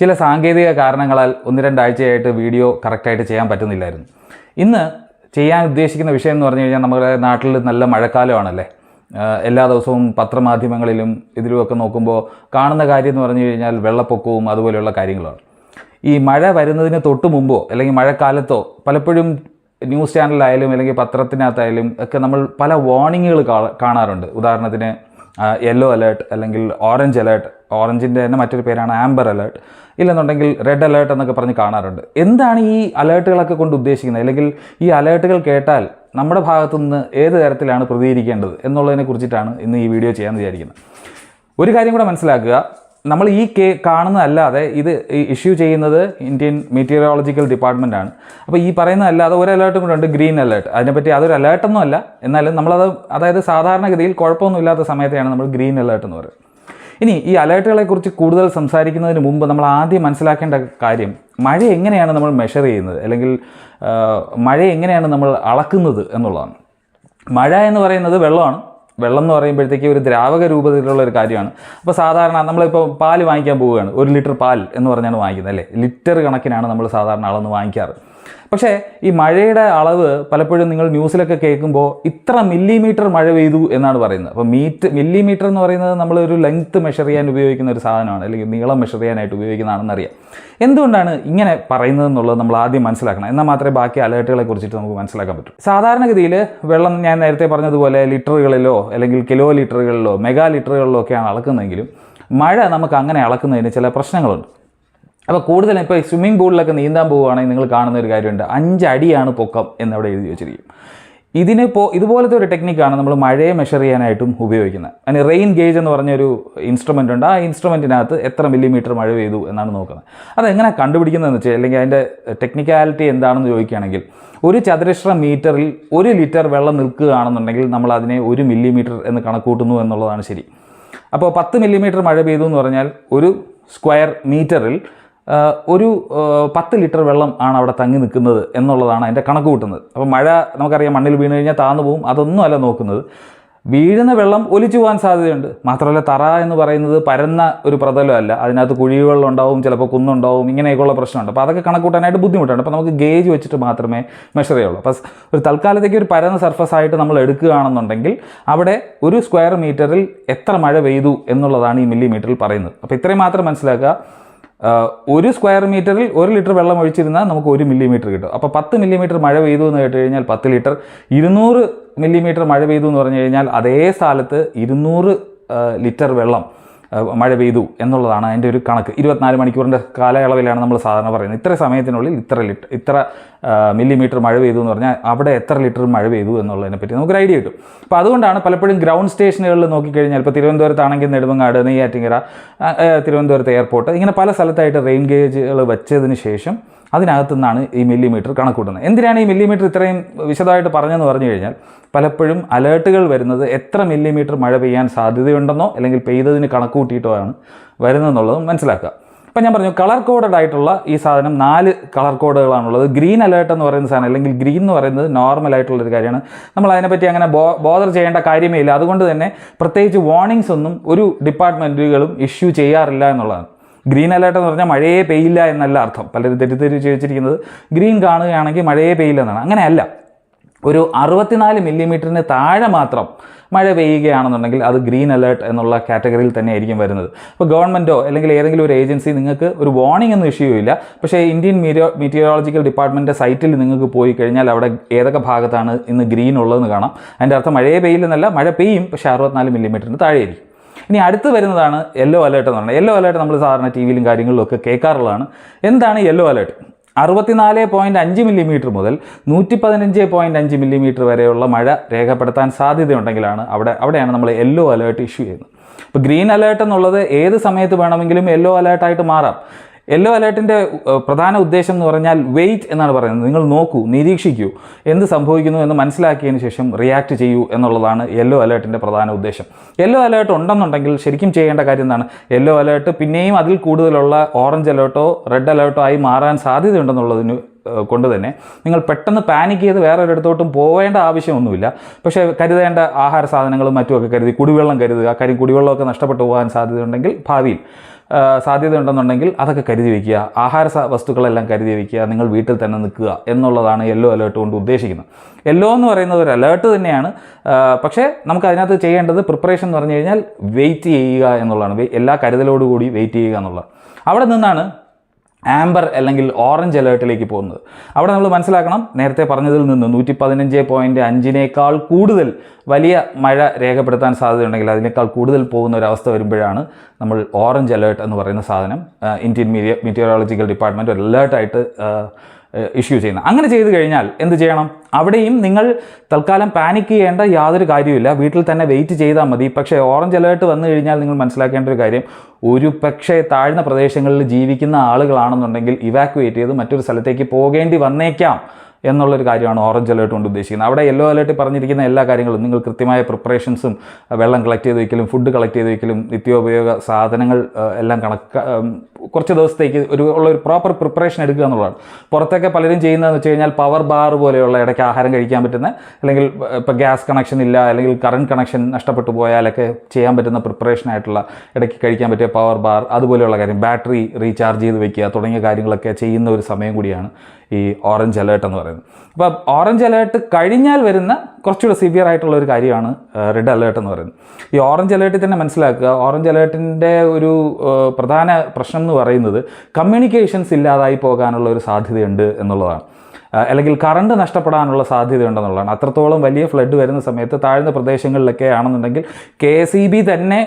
ചില സാങ്കേതിക കാരണങ്ങളാൽ ഒന്ന് രണ്ടാഴ്ചയായിട്ട് വീഡിയോ കറക്റ്റായിട്ട് ചെയ്യാൻ പറ്റുന്നില്ലായിരുന്നു. ഇന്ന് ചെയ്യാൻ ഉദ്ദേശിക്കുന്ന വിഷയം എന്ന് പറഞ്ഞു കഴിഞ്ഞാൽ നമ്മുടെ നാട്ടിൽ നല്ല മഴക്കാലമാണല്ലേ? എല്ലാ ദിവസവും പത്രമാധ്യമങ്ങളിലും ഇതിലുമൊക്കെ നോക്കുമ്പോൾ കാണുന്ന കാര്യം എന്ന് പറഞ്ഞു കഴിഞ്ഞാൽ വെള്ളപ്പൊക്കവും അതുപോലെയുള്ള കാര്യങ്ങളാണ്. ഈ മഴ വരുന്നതിന് തൊട്ട് മുമ്പോ അല്ലെങ്കിൽ മഴക്കാലത്തോ പലപ്പോഴും ന്യൂസ് ചാനലിലായാലും അല്ലെങ്കിൽ പത്രത്തിനകത്തായാലും ഒക്കെ നമ്മൾ പല വാർണിങ്ങുകൾ കാണാറുണ്ട്. ഉദാഹരണത്തിന് യെല്ലോ അലേർട്ട് അല്ലെങ്കിൽ ഓറഞ്ച് അലേർട്ട് ഓറഞ്ചിന്റെ തന്നെ മറ്റൊരു പേരാണ് ആംബർ അലേർട്ട് ഇല്ലെന്നുണ്ടെങ്കിൽ റെഡ് അലേർട്ട് എന്നൊക്കെ പറഞ്ഞ് കാണാറുണ്ട്. എന്താണ് ഈ അലേർട്ടുകളൊക്കെ കൊണ്ട് ഉദ്ദേശിക്കുന്നത്? അല്ലെങ്കിൽ ഈ അലേർട്ടുകൾ കേട്ടാൽ നമ്മുടെ ഭാഗത്തു നിന്ന് ഏത് തരത്തിലാണ് പ്രതികരിക്കേണ്ടത് എന്നുള്ളതിനെ കുറിച്ചിട്ടാണ് ഇന്ന് ഈ വീഡിയോ ചെയ്യാൻ വിചാരിക്കുന്നത്. ഒരു കാര്യം കൂടെ മനസ്സിലാക്കുക. നമ്മൾ ഈ കേ കാണുന്നതല്ലാതെ ഇത് ഇഷ്യൂ ചെയ്യുന്നത് ഇന്ത്യൻ മെറ്റീരിയോളജിക്കൽ ഡിപ്പാർട്ട്മെന്റ് ആണ്. അപ്പോൾ ഈ പറയുന്നതല്ലാതെ ഒരു അലേർട്ടും കൂടെ ഉണ്ട് ഗ്രീൻ അലേർട്ട് അതിനെപ്പറ്റി അതൊരു അലേർട്ടൊന്നും അല്ല. എന്നാലും നമ്മളത് അതായത് സാധാരണഗതിയിൽ കുഴപ്പമൊന്നുമില്ലാത്ത സമയത്തെയാണ് നമ്മൾ ഗ്രീൻ അലേർട്ട് എന്ന് പറയുന്നത്. ഇനി ഈ അലേർട്ടുകളെക്കുറിച്ച് കൂടുതൽ സംസാരിക്കുന്നതിന് മുമ്പ് നമ്മൾ ആദ്യം മനസ്സിലാക്കേണ്ട കാര്യം മഴ എങ്ങനെയാണ് നമ്മൾ മെഷർ ചെയ്യുന്നത്? അല്ലെങ്കിൽ മഴ എങ്ങനെയാണ് നമ്മൾ അളക്കുന്നത് എന്നുള്ളതാണ്. മഴ എന്ന് പറയുന്നത് വെള്ളമാണ്. വെള്ളം എന്ന് പറയുമ്പോഴത്തേക്ക് ഒരു ദ്രാവക രൂപത്തിലുള്ള ഒരു കാര്യമാണ്. അപ്പോൾ സാധാരണ നമ്മളിപ്പോൾ പാൽ വാങ്ങിക്കാൻ പോവുകയാണ്. ഒരു ലിറ്റർ പാൽ എന്ന് പറഞ്ഞാണ് വാങ്ങിക്കുന്നത് അല്ലേ? ലിറ്റർ കണക്കിനാണ് നമ്മൾ സാധാരണ അളന്ന് വാങ്ങിക്കാറ്. പക്ഷേ ഈ മഴയുടെ അളവ് പലപ്പോഴും നിങ്ങൾ ന്യൂസിലൊക്കെ കേൾക്കുമ്പോൾ ഇത്ര മില്ലിമീറ്റർ മഴ പെയ്തു എന്നാണ് പറയുന്നത്. അപ്പോൾ മീറ്റ് മില്ലിമീറ്റർ എന്ന് പറയുന്നത് നമ്മളൊരു ലെങ്ത്ത് മെഷർ ചെയ്യാൻ ഉപയോഗിക്കുന്ന ഒരു സാധനമാണ് അല്ലെങ്കിൽ നീളം മെഷർ ചെയ്യാനായിട്ട് ഉപയോഗിക്കുന്നതാണെന്ന് അറിയാം. എന്തുകൊണ്ടാണ് ഇങ്ങനെ പറയുന്നത് എന്നുള്ളത് നമ്മൾ ആദ്യം മനസ്സിലാക്കണം. എന്നാൽ മാത്രമേ ബാക്കി അലേർട്ടുകളെ കുറിച്ചിട്ട് നമുക്ക് മനസ്സിലാക്കാൻ പറ്റൂ. സാധാരണഗതിയിൽ വെള്ളം ഞാൻ നേരത്തെ പറഞ്ഞതുപോലെ ലിറ്ററുകളിലോ അല്ലെങ്കിൽ കിലോ ലിറ്ററുകളിലോ മെഗാ ലിറ്ററുകളിലോ ഒക്കെയാണ് അളക്കുന്നതെങ്കിലും മഴ നമുക്ക് അങ്ങനെ അളക്കുന്നതിന് ചില പ്രശ്നങ്ങളുണ്ട്. അപ്പോൾ കൂടുതലും ഇപ്പോൾ സ്വിമ്മിംഗ് പൂളിലൊക്കെ നീന്താൻ പോവുകയാണെങ്കിൽ നിങ്ങൾ കാണുന്ന ഒരു കാര്യമുണ്ട്. അഞ്ചടിയാണ് പൊക്കം എന്നവിടെ എഴുതി വെച്ചിരിക്കും. ഇതിനിപ്പോൾ ഇതുപോലത്തെ ഒരു ടെക്നിക്കാണ് നമ്മൾ മഴയെ മെഷർ ചെയ്യാനായിട്ടും ഉപയോഗിക്കുന്നത്. അതിന് റെയിൻ ഗേജ് എന്ന് പറഞ്ഞൊരു ഇൻസ്ട്രുമെന്റ് ഉണ്ട്. ആ ഇൻസ്ട്രുമെന്റിനകത്ത് എത്ര മില്ലിമീറ്റർ മഴ പെയ്തു എന്നാണ് നോക്കുന്നത്. അതെങ്ങനെ കണ്ടുപിടിക്കുന്നതെന്ന് വെച്ചാൽ അല്ലെങ്കിൽ അതിന്റെ ടെക്നിക്കാലിറ്റി എന്താണെന്ന് ചോദിക്കുകയാണെങ്കിൽ ഒരു ചതുരശ്ര മീറ്ററിൽ ഒരു ലിറ്റർ വെള്ളം നിൽക്കുകയാണെന്നുണ്ടെങ്കിൽ നമ്മൾ അതിനെ ഒരു മില്ലിമീറ്റർ എന്ന് കണക്കൂട്ടുന്നു എന്നുള്ളതാണ് ശരി. അപ്പോൾ പത്ത് മില്ലിമീറ്റർ മഴ പെയ്തു എന്ന് പറഞ്ഞാൽ ഒരു സ്ക്വയർ മീറ്ററിൽ ഒരു പത്ത് ലിറ്റർ വെള്ളം ആണ് അവിടെ തങ്ങി നിൽക്കുന്നത് എന്നുള്ളതാണ് അതിന്റെ കണക്ക് കൂട്ടുന്നത്. അപ്പോൾ മഴ നമുക്കറിയാം മണ്ണിൽ വീണ് കഴിഞ്ഞാൽ താന്നു പോകും അതൊന്നും അല്ല നോക്കുന്നത്. വീഴുന്ന വെള്ളം ഒലിച്ചു പോകാൻ സാധ്യതയുണ്ട്. മാത്രമല്ല തറ എന്ന് പറയുന്നത് പരന്ന ഒരു പ്രതലമല്ല. അതിനകത്ത് കുഴിവെള്ളം ഉണ്ടാവും ചിലപ്പോൾ കുന്നുണ്ടാവും ഇങ്ങനെയൊക്കെയുള്ള പ്രശ്നമുണ്ട്. അപ്പോൾ അതൊക്കെ കണക്കൂട്ടാനായിട്ട് ബുദ്ധിമുട്ടുണ്ട് അപ്പോൾ നമുക്ക് ഗേജ് വെച്ചിട്ട് മാത്രമേ മെഷർ ചെയ്യുള്ളൂ. അപ്പോൾ ഒരു തൽക്കാലത്തേക്ക് ഒരു പരന്ന സർഫസ് ആയിട്ട് നമ്മൾ എടുക്കുകയാണെന്നുണ്ടെങ്കിൽ അവിടെ ഒരു സ്ക്വയർ മീറ്ററിൽ എത്ര മഴ പെയ്തു എന്നുള്ളതാണ് ഈ മില്ലിമീറ്ററിൽ പറയുന്നത്. അപ്പോൾ ഇത്രയും മാത്രം മനസ്സിലാക്കുക. ഒരു സ്ക്വയർ മീറ്ററിൽ ഒരു ലിറ്റർ വെള്ളം ഒഴിച്ചിരുന്നാൽ നമുക്ക് ഒരു മില്ലിമീറ്റർ കിട്ടും. അപ്പോൾ പത്ത് മില്ലിമീറ്റർ മഴ പെയ്തു എന്ന് കേട്ട് കഴിഞ്ഞാൽ പത്ത് ലിറ്റർ ഇരുന്നൂറ് മില്ലിമീറ്റർ മഴ പെയ്തു എന്ന് പറഞ്ഞു കഴിഞ്ഞാൽ അതേ സ്ഥലത്ത് ഇരുന്നൂറ് ലിറ്റർ വെള്ളം മഴ പെയ്തു എന്നുള്ളതാണ് അതിന്റെ ഒരു കണക്ക്. ഇരുപത്തിനാല് മണിക്കൂറിന്റെ കാലയളവിലാണ് നമ്മൾ സാധാരണ പറയുന്നത്. ഇത്ര സമയത്തിനുള്ളിൽ ഇത്ര ലിറ്റർ ഇത്ര മില്ലിമീറ്റർ മഴ പെയ്തു എന്ന് പറഞ്ഞാൽ അവിടെ എത്ര ലിറ്റർ മഴ പെയ്തു എന്നുള്ളതിനെ പറ്റി നമുക്കൊരു ഐഡിയ കിട്ടും. അപ്പോൾ അതുകൊണ്ടാണ് പലപ്പോഴും ഗ്രൗണ്ട് സ്റ്റേഷനുകളിൽ നോക്കിക്കഴിഞ്ഞാൽ ഇപ്പോൾ തിരുവനന്തപുരത്താണെങ്കിൽ നെടുമങ്ങാട് ആ, തിരുവനന്തപുരത്ത് എയർപോർട്ട് ഇങ്ങനെ പല സ്ഥലത്തായിട്ട് റെയിൻ ഗേജുകൾ വെച്ചതിന് ശേഷം അതിനകത്തു നിന്നാണ് ഈ മില്ലിമീറ്റർ കണക്കൂട്ടുന്നത്. എന്തിനാണ് ഈ മില്ലിമീറ്റർ ഇത്രയും വിശദമായിട്ട് പറഞ്ഞതെന്ന് പറഞ്ഞു കഴിഞ്ഞാൽ പലപ്പോഴും അലേർട്ടുകൾ വരുന്നത് എത്ര മില്ലിമീറ്റർ മഴ പെയ്യാൻ സാധ്യതയുണ്ടെന്നോ അല്ലെങ്കിൽ പെയ്തതിന് കണക്കൂട്ടിയിട്ടോ ആണ് വരുന്നതെന്നുള്ളതും മനസ്സിലാക്കുക. അപ്പം ഞാൻ പറഞ്ഞു കളർ കോഡഡ് ആയിട്ടുള്ള ഈ സാധനം നാല് കളർ കോഡുകളാണുള്ളത് ഗ്രീൻ അലേർട്ട് എന്ന് പറയുന്ന സാധനം അല്ലെങ്കിൽ ഗ്രീൻ എന്ന് പറയുന്നത് നോർമൽ ആയിട്ടുള്ള ഒരു കാര്യമാണ്. നമ്മൾ അതിനെപ്പറ്റി അങ്ങനെ ബോ ബോദർ ചെയ്യേണ്ട കാര്യമേ ഇല്ല അതുകൊണ്ട് തന്നെ പ്രത്യേകിച്ച് വാർണിംഗ്സ് ഒന്നും ഒരു ഡിപ്പാർട്ട്മെന്റുകളും ഇഷ്യൂ ചെയ്യാറില്ല എന്നുള്ളതാണ്. ഗ്രീൻ അലേർട്ട് എന്ന് പറഞ്ഞാൽ മഴയെ പെയ്യില്ല എന്നല്ല അർത്ഥം. പലരും തെറ്റിദ്ധരിച്ച് വെച്ചിരിക്കുന്നത്. ഗ്രീൻ കാണുകയാണെങ്കിൽ മഴയെ പെയ്യില്ല എന്നാണ്. അങ്ങനെയല്ല. ഒരു അറുപത്തിനാല് മില്ലിമീറ്ററിന് താഴെ മാത്രം മഴ പെയ്യുകയാണെന്നുണ്ടെങ്കിൽ അത് ഗ്രീൻ അലേർട്ട് എന്നുള്ള കാറ്റഗറിയിൽ തന്നെ ആയിരിക്കും വരുന്നത്. അപ്പോൾ ഗവൺമെന്റോ അല്ലെങ്കിൽ ഏതെങ്കിലും ഒരു ഏജൻസി നിങ്ങൾക്ക് ഒരു വാർണിംഗ് ഒന്നും ഇഷ്യൂ ഇല്ല പക്ഷേ ഇന്ത്യൻ മീരിയോ മീറ്റിയോളജിക്കൽ ഡിപ്പാർട്ട്മെന്റ് സൈറ്റിൽ നിങ്ങൾക്ക് പോയി കഴിഞ്ഞാൽ അവിടെ ഏതൊക്കെ ഭാഗത്താണ് ഇന്ന് ഗ്രീൻ ഉള്ളതെന്ന് കാണാം. അതിന്റെ അർത്ഥം മഴയെ പെയ്യില്ലെന്നല്ല മഴ പെയ്യും പക്ഷേ അറുപത്തിനാല് മില്ലിമീറ്ററിന് താഴെയായിരിക്കും. ഇനി അടുത്ത് വരുന്നതാണ് യെല്ലോ അലേർട്ട് എന്ന് പറയുന്നത് യെല്ലോ അലേർട്ട് നമ്മൾ സാധാരണ ടി വിയിലും കാര്യങ്ങളിലും ഒക്കെ കേൾക്കാറുള്ളതാണ്. എന്താണ് യെല്ലോ അലേർട്ട് അറുപത്തിനാല് പോയിന്റ് അഞ്ച് മില്ലിമീറ്റർ മുതൽ നൂറ്റി പതിനഞ്ച് പോയിന്റ് അഞ്ച് മില്ലിമീറ്റർ വരെയുള്ള മഴ രേഖപ്പെടുത്താൻ സാധ്യതയുണ്ടെങ്കിലാണ് അവിടെ അവിടെയാണ് നമ്മൾ യെല്ലോ അലേർട്ട് ഇഷ്യൂ ചെയ്യുന്നത്. അപ്പോൾ ഗ്രീൻ അലേർട്ട് എന്നുള്ളത് ഏത് സമയത്ത് വേണമെങ്കിലും യെല്ലോ അലേർട്ടായിട്ട് മാറാം. യെല്ലോ അലേർട്ടിന്റെ പ്രധാന ഉദ്ദേശം എന്ന് പറഞ്ഞാൽ വെയിറ്റ് എന്നാണ് പറയുന്നത്. നിങ്ങൾ നോക്കൂ നിരീക്ഷിക്കൂ. എന്ത് സംഭവിക്കുന്നു എന്ന് മനസ്സിലാക്കിയതിന് ശേഷം റിയാക്ട് ചെയ്യൂ എന്നുള്ളതാണ് യെല്ലോ അലേർട്ടിന്റെ പ്രധാന ഉദ്ദേശം. യെല്ലോ അലേർട്ട് ഉണ്ടെന്നുണ്ടെങ്കിൽ ശരിക്കും ചെയ്യേണ്ട കാര്യം എന്താണ്? യെല്ലോ അലേർട്ട് പിന്നെയും അതിൽ കൂടുതലുള്ള ഓറഞ്ച് അലേർട്ടോ റെഡ് അലേർട്ടോ ആയി മാറാൻ സാധ്യതയുണ്ടെന്നുള്ളതിന് കൊണ്ട് തന്നെ നിങ്ങൾ പെട്ടെന്ന് പാനിക് ചെയ്ത് വേറെ ഒരിടത്തോട്ടും പോവേണ്ട ആവശ്യമൊന്നുമില്ല. പക്ഷേ കരുതേണ്ട ആഹാര സാധനങ്ങളും മറ്റുമൊക്കെ കരുതി കുടിവെള്ളം കരുതുക കാര്യം കുടിവെള്ളമൊക്കെ നഷ്ടപ്പെട്ടു പോകാൻ സാധ്യതയുണ്ടെങ്കിൽ ഭാവിയിൽ. ആ, സാധ്യത ഉണ്ടെന്നുണ്ടെങ്കിൽ അതൊക്കെ കരുതി വയ്ക്കുക ആഹാര വസ്തുക്കളെല്ലാം കരുതി വയ്ക്കുക നിങ്ങൾ വീട്ടിൽ തന്നെ നിൽക്കുക എന്നുള്ളതാണ് യെല്ലോ അലേർട്ട് കൊണ്ട് ഉദ്ദേശിക്കുന്നത്. യെല്ലോ എന്ന് പറയുന്നത് ഒരു അലേർട്ട് തന്നെയാണ്. പക്ഷേ നമുക്ക് അതിനകത്ത് ചെയ്യേണ്ടത് പ്രിപ്പറേഷൻ എന്ന് പറഞ്ഞു കഴിഞ്ഞാൽ വെയിറ്റ് ചെയ്യുക എന്നുള്ളതാണ്. എല്ലാ കരുതലോടുകൂടി വെയിറ്റ് ചെയ്യുക എന്നുള്ളത്. അവിടെ നിന്നാണ് ആംബർ അല്ലെങ്കിൽ ഓറഞ്ച് അലേർട്ടിലേക്ക് പോകുന്നത്. അവിടെ നമ്മൾ മനസ്സിലാക്കണം നേരത്തെ പറഞ്ഞതിൽ നിന്ന് നൂറ്റി പതിനഞ്ച് പോയിന്റ് അഞ്ചിനേക്കാൾ കൂടുതൽ വലിയ മഴ രേഖപ്പെടുത്താൻ സാധ്യതയുണ്ടെങ്കിൽ അതിനേക്കാൾ കൂടുതൽ പോകുന്ന ഒരു അവസ്ഥ വരുമ്പോഴാണ് നമ്മൾ ഓറഞ്ച് അലേർട്ട് എന്ന് പറയുന്ന സാധനം ഇന്ത്യൻ മീഡിയ മീറ്റിയോളജിക്കൽ ഡിപ്പാർട്ട്മെന്റ് ഒരു അലേർട്ടായിട്ട് ഇഷ്യൂ ചെയ്യുന്നത്. അങ്ങനെ ചെയ്തു കഴിഞ്ഞാൽ എന്ത് ചെയ്യണം? അവിടെയും നിങ്ങൾ തൽക്കാലം പാനിക് ചെയ്യേണ്ട യാതൊരു കാര്യമില്ല വീട്ടിൽ തന്നെ വെയിറ്റ് ചെയ്താൽ മതി. പക്ഷേ ഓറഞ്ച് അലേർട്ട് വന്നു കഴിഞ്ഞാൽ നിങ്ങൾ മനസ്സിലാക്കേണ്ട ഒരു കാര്യം. ഒരു പക്ഷേ താഴ്ന്ന പ്രദേശങ്ങളിൽ ജീവിക്കുന്ന ആളുകളാണെന്നുണ്ടെങ്കിൽ ഇവാക്യുവേറ്റ് ചെയ്ത് മറ്റൊരു സ്ഥലത്തേക്ക് പോകേണ്ടി വന്നേക്കാം എന്നുള്ളൊരു കാര്യമാണ് ഓറഞ്ച് അലേർട്ട് കൊണ്ട് ഉദ്ദേശിക്കുന്നത്. അവിടെ യെല്ലോ അലേർട്ട് പറഞ്ഞിരിക്കുന്ന എല്ലാ കാര്യങ്ങളും നിങ്ങൾ കൃത്യമായ പ്രിപ്പറേഷൻസും വെള്ളം കളക്ട് ചെയ്ത് വയ്ക്കലും ഫുഡ് കളക്ട് ചെയ്ത് വയ്ക്കലും നിത്യോപയോഗ സാധനങ്ങൾ എല്ലാം കണക്ക് കുറച്ച് ദിവസത്തേക്ക് ഒരു ഉള്ള ഒരു പ്രോപ്പർ പ്രിപ്പറേഷൻ എടുക്കുക എന്നുള്ളതാണ്. പുറത്തൊക്കെ പലരും ചെയ്യുന്നതെന്ന് വെച്ച് കഴിഞ്ഞാൽ പവർ ബാർ പോലെയുള്ള ഇടയ്ക്ക് ആഹാരം കഴിക്കാൻ പറ്റുന്ന അല്ലെങ്കിൽ ഇപ്പോൾ ഗ്യാസ് കണക്ഷൻ ഇല്ല അല്ലെങ്കിൽ കറണ്ട് കണക്ഷൻ നഷ്ടപ്പെട്ടു പോയാലൊക്കെ ചെയ്യാൻ പറ്റുന്ന പ്രിപ്പറേഷൻ ആയിട്ടുള്ള ഇടയ്ക്ക് കഴിക്കാൻ പറ്റിയ പവർ ബാർ അതുപോലെയുള്ള കാര്യം ബാറ്ററി റീചാർജ് ചെയ്ത് വെക്കുക തുടങ്ങിയ കാര്യങ്ങളൊക്കെ ചെയ്യുന്ന ഒരു സമയം കൂടിയാണ്. ഈ ഓറഞ്ച് അലേർട്ട് എന്ന് പറയുന്നത്. അപ്പോൾ ഓറഞ്ച് അലേർട്ട് കഴിഞ്ഞാൽ വരുന്ന കുറച്ചുകൂടെ സിവിയർ ആയിട്ടുള്ള ഒരു കാര്യമാണ് റെഡ് അലേർട്ട് എന്ന് പറയുന്നത്. ഈ ഓറഞ്ച് അലേർട്ടിൽ തന്നെ മനസ്സിലാക്കുക. ഓറഞ്ച് അലേർട്ടിന്റെ ഒരു പ്രധാന പ്രശ്നം എന്ന് പറയുന്നത് കമ്മ്യൂണിക്കേഷൻസ് ഇല്ലാതായി പോകാനുള്ള ഒരു സാധ്യതയുണ്ട് എന്നുള്ളതാണ്. അല്ലെങ്കിൽ കറണ്ട് നഷ്ടപ്പെടാനുള്ള സാധ്യതയുണ്ടെന്നുള്ളതാണ്. അത്രത്തോളം വലിയ ഫ്ലഡ് വരുന്ന സമയത്ത് താഴ്ന്ന പ്രദേശങ്ങളിലൊക്കെ ആണെന്നുണ്ടെങ്കിൽ കെ എസ് ഇ ബി തന്നെ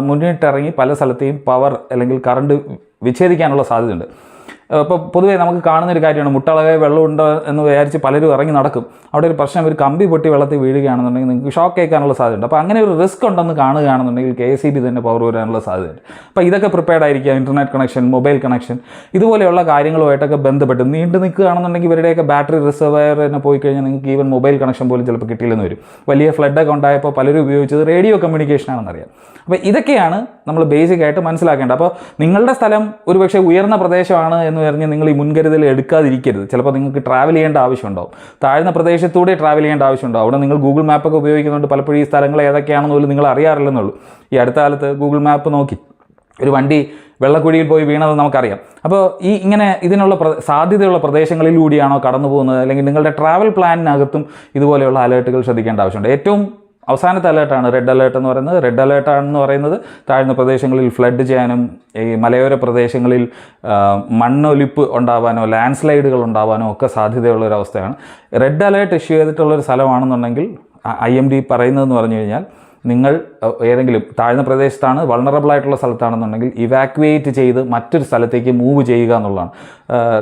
മുന്നിട്ടിറങ്ങി പല സ്ഥലത്തെയും പവർ അല്ലെങ്കിൽ കറണ്ട് വിച്ഛേദിക്കാനുള്ള സാധ്യതയുണ്ട്. ഇപ്പോൾ പൊതുവേ നമുക്ക് കാണുന്ന ഒരു കാര്യമാണ് മുട്ടളവേ വെള്ളമുണ്ട് എന്ന് വിചാരിച്ച് പലരും ഇറങ്ങി നടക്കും. അവിടെ ഒരു പ്രശ്നം ഒരു കമ്പി പൊട്ടി വെള്ളത്തിൽ വീഴുകയാണെന്നുണ്ടെങ്കിൽ നിങ്ങൾക്ക് ഷോക്ക് ഏൽക്കാനുള്ള സാധ്യതയുണ്ട്. അപ്പോൾ അങ്ങനെ ഒരു റിസ്ക് ഉണ്ടെന്ന് കാണുകയാണെന്നുണ്ടെങ്കിൽ കെ എസ് ബി തന്നെ പവർ വരാനുള്ള സാധ്യതയുണ്ട്. അപ്പോൾ ഇതൊക്കെ പ്രിപ്പയർഡ് ആയിരിക്കുക ഇന്റർനെറ്റ് കണക്ഷൻ മൊബൈൽ കണക്ഷൻ ഇതുപോലെയുള്ള കാര്യങ്ങളുമായിട്ടൊക്കെ ബന്ധപ്പെട്ട് നീണ്ടു നിൽക്കുകയാണെന്നുണ്ടെങ്കിൽ ഇവരുടെയൊക്കെ ബാറ്ററി റിസർവയർ തന്നെ പോയി കഴിഞ്ഞാൽ നിങ്ങൾക്ക് ഈവൻ മൊബൈൽ കണക്ഷൻ പോലും ചിലപ്പോൾ കിട്ടിയില്ലെന്ന് വരും. വലിയ ഫ്ലഡൊക്കെ ഉണ്ടായപ്പോൾ പലരും ഉപയോഗിച്ചത് റേഡിയോ കമ്മ്യൂണിക്കേഷൻ ആണെന്നറിയാം അപ്പോൾ ഇതൊക്കെയാണ് നമ്മൾ ബേസിക് ആയിട്ട് മനസ്സിലാക്കേണ്ടത്. അപ്പോൾ നിങ്ങളുടെ സ്ഥലം ഒരുപക്ഷെ ഉയർന്ന പ്രദേശമാണ് എന്ന് പറഞ്ഞ് നിങ്ങൾ ഈ മുൻകരുതൽ എടുക്കാതിരിക്കരുത്. ചിലപ്പോൾ നിങ്ങൾക്ക് ട്രാവൽ ചെയ്യേണ്ട ആവശ്യമുണ്ടാവും. താഴ്ന്ന പ്രദേശത്തൂടെ ട്രാവൽ ചെയ്യേണ്ട ആവശ്യമുണ്ടാവും. അവിടെ നിങ്ങൾ ഗൂഗിൾ മാപ്പൊക്കെ ഉപയോഗിക്കുന്നുണ്ട് പലപ്പോഴും ഈ സ്ഥലങ്ങൾ ഏതൊക്കെയാണെന്ന് പോലും നിങ്ങൾ അറിയാറില്ലെന്നുള്ളൂ. ഈ അടുത്ത കാലത്ത് ഗൂഗിൾ മാപ്പ് നോക്കി. ഒരു വണ്ടി വെള്ളക്കുഴിയിൽ പോയി വീണത് നമുക്കറിയാം. അപ്പോൾ ഈ ഇങ്ങനെ ഇതിനുള്ള സാധ്യതയുള്ള പ്രദേശങ്ങളിലൂടെയാണോ കടന്നു പോകുന്നത് അല്ലെങ്കിൽ നിങ്ങളുടെ ട്രാവൽ പ്ലാനിനകത്തും ഇതുപോലെയുള്ള അലേർട്ടുകൾ ശ്രദ്ധിക്കേണ്ട ആവശ്യമുണ്ട്. ഏറ്റവും അവസാനത്തെ അലേർട്ടാണ് റെഡ് അലേർട്ട് എന്ന് പറയുന്നത്. റെഡ് അലേർട്ടാണെന്ന് പറയുന്നത് താഴ്ന്ന പ്രദേശങ്ങളിൽ ഫ്ലഡ് ചെയ്യാനും ഈ മലയോര പ്രദേശങ്ങളിൽ മണ്ണൊലിപ്പ് ഉണ്ടാവാനോ ലാൻഡ് സ്ലൈഡുകൾ ഉണ്ടാവാനോ ഒക്കെ സാധ്യതയുള്ള ഒരു അവസ്ഥയാണ്. റെഡ് അലേർട്ട് ഇഷ്യൂ ചെയ്തിട്ടുള്ളൊരു സ്ഥലമാണെന്നുണ്ടെങ്കിൽ ഐ എം ഡി പറയുന്നതെന്ന് പറഞ്ഞു കഴിഞ്ഞാൽ നിങ്ങൾ ഏതെങ്കിലും താഴ്ന്ന പ്രദേശത്താണ് വൾണറബിൾ ആയിട്ടുള്ള സ്ഥലത്താണെന്നുണ്ടെങ്കിൽ ഇവാക്വേറ്റ് ചെയ്ത് മറ്റൊരു സ്ഥലത്തേക്ക് മൂവ് ചെയ്യുക എന്നുള്ളതാണ്.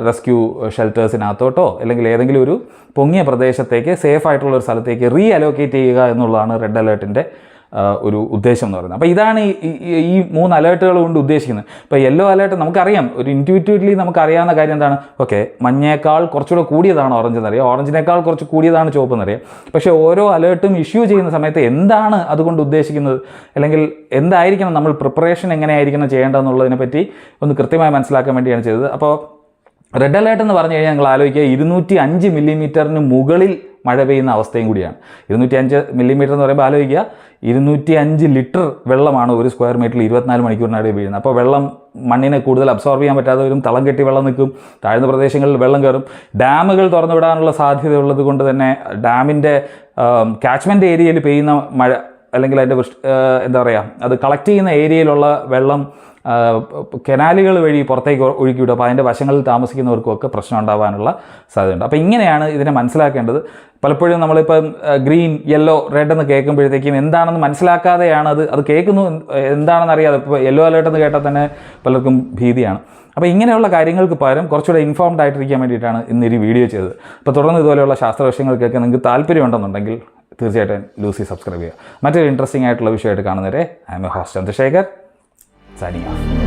റെസ്ക്യൂ ഷെൽട്ടേഴ്സിനകത്തോട്ടോ അല്ലെങ്കിൽ ഏതെങ്കിലും ഒരു പൊങ്ങിയ പ്രദേശത്തേക്ക് സേഫ് ആയിട്ടുള്ള ഒരു സ്ഥലത്തേക്ക് റീ അലോക്കേറ്റ് ചെയ്യുക എന്നുള്ളതാണ് റെഡ് അലേർട്ടിന്റെ ഒരു ഉദ്ദേശം എന്ന് പറയുന്നത്. അപ്പോൾ ഇതാണ് ഈ- മൂന്ന് അലേർട്ടുകൾ കൊണ്ട് ഉദ്ദേശിക്കുന്നത്. ഇപ്പോൾ യെല്ലോ അലേർട്ട് നമുക്കറിയാം. ഒരു ഇന്റുവിറ്റീവ്ലി നമുക്കറിയാവുന്ന കാര്യം എന്താണ്? ഓക്കെ മഞ്ഞേക്കാൾ കുറച്ചുകൂടെ കൂടിയതാണ് ഓറഞ്ച് എന്നറിയാം. ഓറഞ്ചിനേക്കാൾ കുറച്ച് കൂടിയതാണ് ചുവപ്പ് എന്നറിയാം. പക്ഷേ ഓരോ അലേർട്ടും ഇഷ്യൂ ചെയ്യുന്ന സമയത്ത് എന്താണ് അതുകൊണ്ട് ഉദ്ദേശിക്കുന്നത്? അല്ലെങ്കിൽ എന്തായിരിക്കണം നമ്മൾ പ്രിപ്പറേഷൻ എങ്ങനെയായിരിക്കണം ചെയ്യേണ്ടതെന്നുള്ളതിനെ പറ്റി ഒന്ന് കൃത്യമായി മനസ്സിലാക്കാൻ വേണ്ടിയാണ് ചെയ്തത്. അപ്പോൾ റെഡ് അലേർട്ട് എന്ന് പറഞ്ഞു കഴിഞ്ഞാൽ നിങ്ങൾ ആലോചിക്കുക ഇരുന്നൂറ്റി അഞ്ച് മില്ലിമീറ്ററിന് മുകളിൽ മഴ പെയ്യുന്ന അവസ്ഥയും കൂടിയാണ്. ഇരുന്നൂറ്റി അഞ്ച് മില്ലിമീറ്റർ എന്ന് പറയുമ്പോൾ ആലോചിക്കുക ഇരുന്നൂറ്റി അഞ്ച് ലിറ്റർ വെള്ളമാണ് ഒരു സ്ക്വയർ മീറ്ററിൽ ഇരുപത്തിനാല് മണിക്കൂറിനിടെ വീഴുന്നത്. അപ്പോൾ വെള്ളം മണ്ണിനെ കൂടുതൽ അബ്സോർബ് ചെയ്യാൻ പറ്റാതെ വരും തളം കെട്ടി വെള്ളം നിൽക്കും താഴ്ന്ന പ്രദേശങ്ങളിൽ വെള്ളം കയറും. ഡാമുകൾ തുറന്നു വിടാനുള്ള സാധ്യതയുള്ളത് കൊണ്ട് തന്നെ ഡാമിന്റെ കാച്ച്മെന്റ് ഏരിയയിൽ പെയ്യുന്ന മഴ അല്ലെങ്കിൽ അതിന്റെ എന്താ പറയുക അത് കളക്ട് ചെയ്യുന്ന ഏരിയയിലുള്ള വെള്ളം കനാലുകൾ വഴി പുറത്തേക്ക് ഒഴുക്കി വിടും. അപ്പോൾ അതിന്റെ വശങ്ങളിൽ താമസിക്കുന്നവർക്കൊക്കെ പ്രശ്നം ഉണ്ടാകാനുള്ള സാധ്യതയുണ്ട്. അപ്പോൾ ഇങ്ങനെയാണ് ഇതിനെ മനസ്സിലാക്കേണ്ടത്. പലപ്പോഴും നമ്മളിപ്പം ഗ്രീൻ യെല്ലോ റെഡ് എന്ന് കേൾക്കുമ്പോഴത്തേക്കും എന്താണെന്ന് മനസ്സിലാക്കാതെയാണ് അത് അത് കേൾക്കുന്നു എന്താണെന്ന് അറിയാതെ ഇപ്പോൾ യെല്ലോ അലേർട്ട് എന്ന് കേട്ടാൽ തന്നെ പലർക്കും ഭീതിയാണ്. അപ്പോൾ ഇങ്ങനെയുള്ള കാര്യങ്ങൾക്ക് പകരം കുറച്ചുകൂടെ ഇൻഫോംഡ് ആയിട്ടിരിക്കാൻ വേണ്ടിയിട്ടാണ് ഇന്ന് ഈ വീഡിയോ ചെയ്തത്. അപ്പോൾ തുടർന്ന് ഇതുപോലെയുള്ള ശാസ്ത്ര വിഷയങ്ങൾ വിഷയങ്ങൾക്കൊക്കെ നിങ്ങൾക്ക് താല്പര്യമുണ്ടെന്നുണ്ടെങ്കിൽ തീർച്ചയായിട്ടും ലൂസി സബ്സ്ക്രൈബ് ചെയ്യുക. മറ്റൊരു ഇൻട്രസ്റ്റിംഗ് ആയിട്ടുള്ള വിഷയമായിട്ട് കാണുന്നവരെ ഐ എം ഹോസ്റ്റ് ചന്ദ്രശേഖർ 在你啊。